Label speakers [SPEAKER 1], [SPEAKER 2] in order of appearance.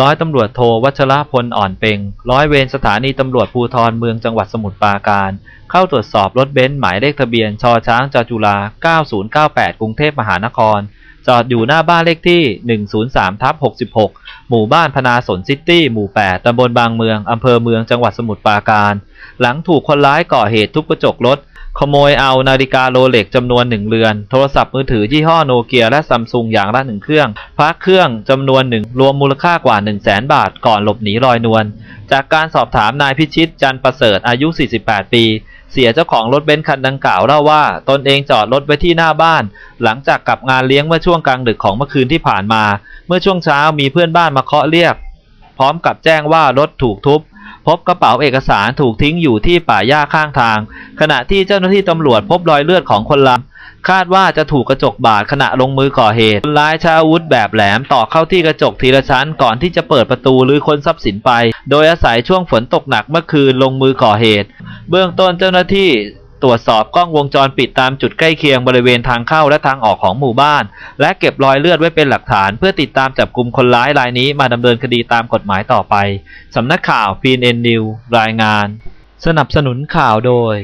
[SPEAKER 1] ร้อยตำรวจโทวัชรพลอ่อนเปงร้อยเวรสถานีตำรวจภูธรเมืองจังหวัดสมุทรปราการ เข้าตรวจสอบรถเบนซ์หมายเลขทะเบียนชอช้างจอจุฬา9098 กรุงเทพมหานคร จอดอยู่หน้าบ้านเลขที่ 103ทับ66 หมู่บ้านพนาสนซิตี้ หมู่ 8ตำบลบางเมืองอำเภอเมืองจังหวัดสมุทรปราการ หลังถูกคนร้ายก่อเหตุทุบกระจกรถ ขโมยเอานาฬิกาโรเล็กจำนวนหนึ่งเรือน โทรศัพท์มือถือยี่ห้อโนเกียและซัมซุงอย่างละหนึ่งเครื่อง พระเครื่องจำนวนหนึ่งรวมมูลค่ากว่า 1 0 0 0 0แสนบาทก่อนหลบหนีลอยนวล จากการสอบถามนายพิชิตจันประเสริฐอายุ 48 ปี เสียเจ้าของรถเบนซ์คันดังกล่าวเล่าว่า ตนเองจอดรถไว้ที่หน้าบ้าน หลังจากกลับงานเลี้ยงเมื่อช่วงกลางดึกของเมื่อคืนที่ผ่านมา เมื่อช่วงเช้ามีเพื่อนบ้านมาเคาะเรียก พร้อมกับแจ้งว่ารถถูกทุบ พบกระเป๋าเอกสารถูกทิ้งอยู่ที่ป่าหญ้าข้างทาง ขณะที่เจ้าหน้าที่ตำรวจพบรอยเลือดของคนร้ายคาดว่าจะถูกกระจกบาดขณะลงมือก่อเหตุคนร้ายใช้อาวุธแบบแหลมต่อเข้าที่กระจกทีละชั้นก่อนที่จะเปิดประตูหรือค้นทรัพย์สินไป โดยอาศัยช่วงฝนตกหนักเมื่อคืนลงมือก่อเหตุ เบื้องต้นเจ้าหน้าที่ ตรวจสอบกล้องวงจรปิดตามจุดใกล้เคียงบริเวณทางเข้าและทางออกของหมู่บ้าน และเก็บรอยเลือดไว้เป็นหลักฐาน เพื่อติดตามจับกลุ่มคนร้ายรายนี้มาดำเนินคดีตามกฎหมายต่อไปสำนักข่าว PNN News รายงาน สนับสนุนข่าวโดย